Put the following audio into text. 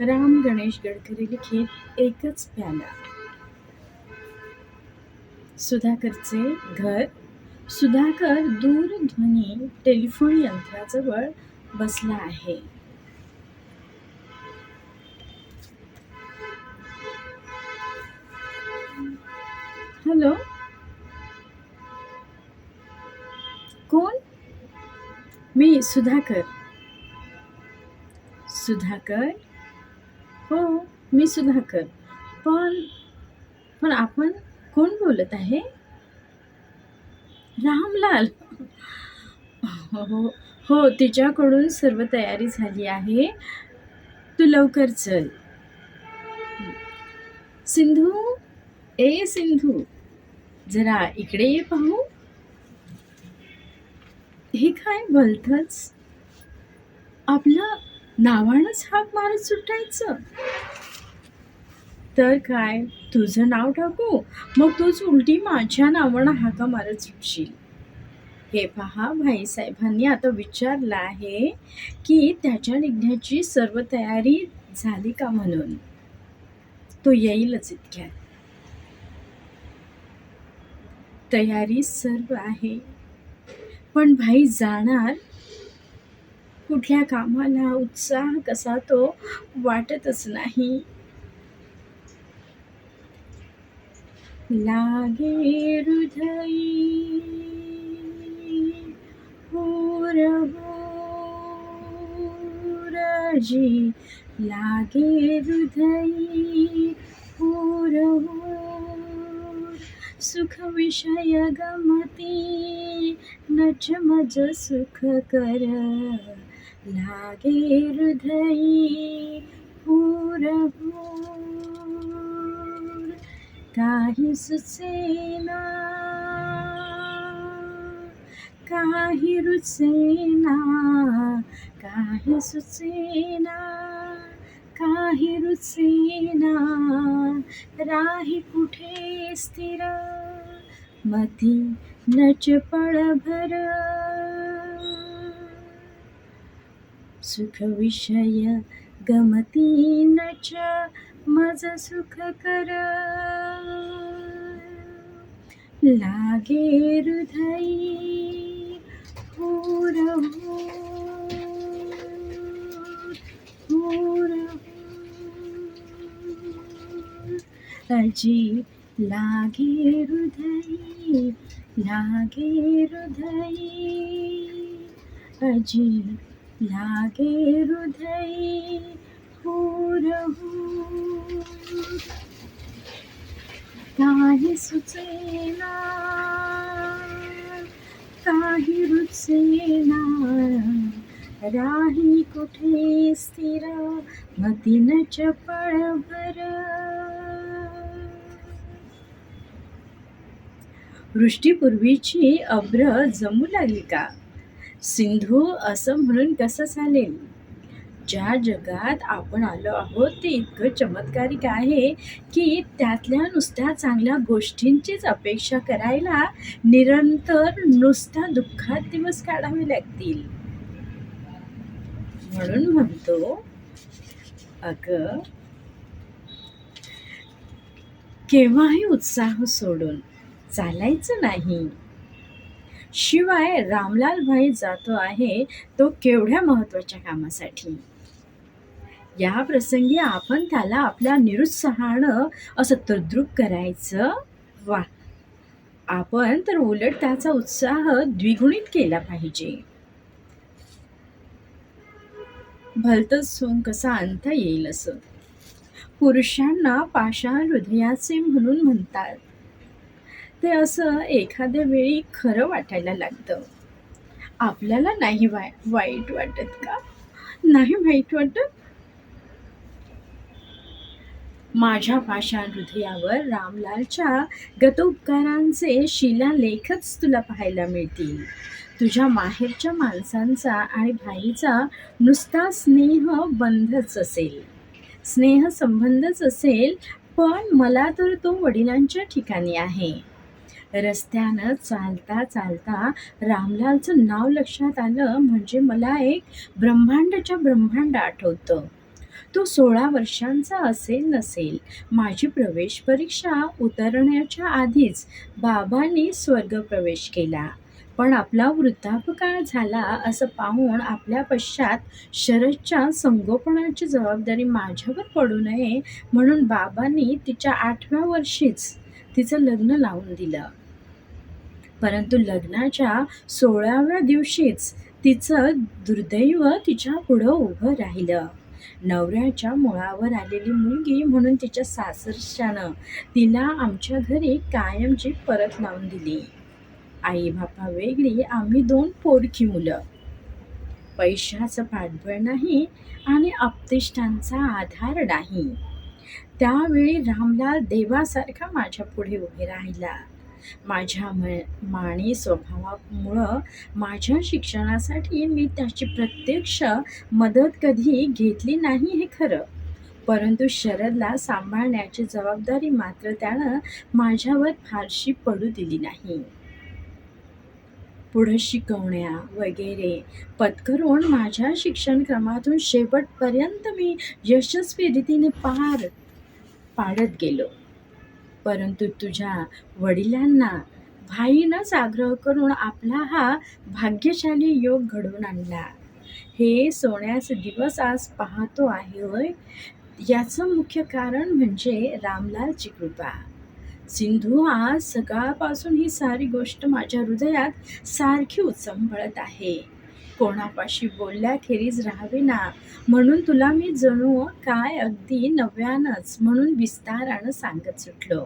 राम गणेश गडकरी लिखित एकच प्याला सुधाकरचे घर. सुधाकर दूरध्वनी टेलिफोन यंत्राजवळ बसला आहे. हॅलो? कोण? मी सुधाकर. सुधाकर? हो मी सुधाकर. पण पण आपण कोण बोलत आहे? रामलाल. हो हो तिच्याकडून सर्व तयारी झाली आहे. तू लवकर चल. सिंधू ए सिंधू जरा इकडे ये पाहू. हे काय भलतच आपलं नावानंच हाक मारत सुटायचं. तर काय तुझं नाव टाकू? मग तूच उलटी माझ्या नावानं हाका मारत सुटशील. हे पहा भाईसाहेबांनी आता विचारलं आहे की त्याच्या निघण्याची सर्व तयारी झाली का म्हणून? तो येईलच इतक्यात. तयारी सर्व आहे. पण भाई जाणार कुठल्या कामाला उत्साह कसा तो वाटतच नाही. लागे हृदयी होर जी. लागे हृदयी होर सुख विषय गमती नच मज सुख कर. लागे हृदयी होर काही सुसेना काही रुसेना काही सुसेना काही रुसेना राही कुठे स्थिर मती नच पळभर. सुख विषय गमती नच मज सुख कर. लागे हृदयी होर होर अजी लागे हृदयी लागे हृदयी. अजी लागे हृदय हो। काही सुचेना काही रुचेना राही कुठे स्थिर मतीन चपळभर। वृष्टीपूर्वीची अभ्र जमू लागली का? सिंधू असं म्हणून कसं चालेल? ज्या जगात आपण आलो आहोत ते इतकं चमत्कारिक आहे की त्यातल्या नुसत्या चांगल्या गोष्टींचीच अपेक्षा करायला निरंतर नुसत्या दुःखात दिवस काढावे लागतील. म्हणून म्हणतो अगं केव्हाही उत्साह सोडून चालायचं नाही. शिवाय रामलाल भाई जातो आहे तो केवढ्या महत्त्वाच्या कामासाठी. या प्रसंगी आपण त्याला आपल्या निरुत्साहानं असं तद्रुप करायचं. वा. आपण तर उलट त्याचा उत्साह द्विगुणित केला पाहिजे. भलतच सोंग कसा आणता येईल असं. पुरुषांना पाषाण हृदयाचे म्हणून म्हणतात. ते असं एखाद्या वेळी खरं वाटायला लागतं. आपल्याला नाही वाय वाईट वाटत का? नाही वाईट वाटत? माझ्या भाषा हृदयावर रामलालच्या गतोपकारांचे शिलालेखच तुला पाहायला मिळतील. तुझ्या माहेरच्या माणसांचा आणि भाईचा नुसता स्नेह बंधच असेल. स्नेह संबंधच असेल पण मला तर तो वडिलांच्या ठिकाणी आहे. रस्त्यानं चालता चालता रामलालचं नाव लक्षात आलं म्हणजे मला एक ब्रह्मांडाच्या ब्रह्मांड आठवतं. तो सोळा वर्षांचा असेल नसेल माझी प्रवेश परीक्षा उतरण्याच्या आधीच बाबांनी स्वर्गप्रवेश केला. पण आपला वृद्धापकाळ झाला असं पाहून आपल्या पश्चात शरदच्या संगोपनाची जबाबदारी माझ्यावर पडू नये म्हणून बाबांनी तिच्या आठव्या वर्षीच तिचं लग्न लावून दिलं. परंतु लग्नाच्या सोळाव्या दिवशीच तिचं दुर्दैव तिच्या पुढं उभं राहिलं. नवऱ्याच्या मुळावर आलेली मुलगी म्हणून तिच्या सासरच्यानं तिला आमच्या घरी कायमची परत लावून दिली. आई बापा वेगळी आम्ही दोन पोरखी मुलं. पैशाचं पाठबळ नाही आणि आपतिष्टांचा आधार नाही. त्यावेळी रामलाल देवासारखा माझ्या पुढे उभे राहिला. माझ्या म माणी स्वभावामुळं माझ्या शिक्षणासाठी मी त्याची प्रत्यक्ष मदत कधी घेतली नाही हे खरं. परंतु शरदला सांभाळण्याची जबाबदारी मात्र त्यानं माझ्यावर फारशी पडू दिली नाही. पुढं शिकवण्या वगैरे पत्करून माझ्या शिक्षणक्रमातून शेवटपर्यंत मी यशस्वी रीतीने पार पाडत गेलो. परंतु तुझ्या वडिलांना भाईनंच आग्रह करून आपला हा भाग्यशाली योग घडवून आणला. हे सोन्यास दिवस आज पाहतो आहे होय. याचं मुख्य कारण म्हणजे रामलालची कृपा. सिंधू आज सकाळपासून ही सारी गोष्ट माझ्या हृदयात सारखी उचंबळत आहे. कोणापाशी बोलल्याखेरीज राहावे ना म्हणून तुला मी जणू काय अगदी नव्यानंच म्हणून विस्तारानं सांगत सुटलो.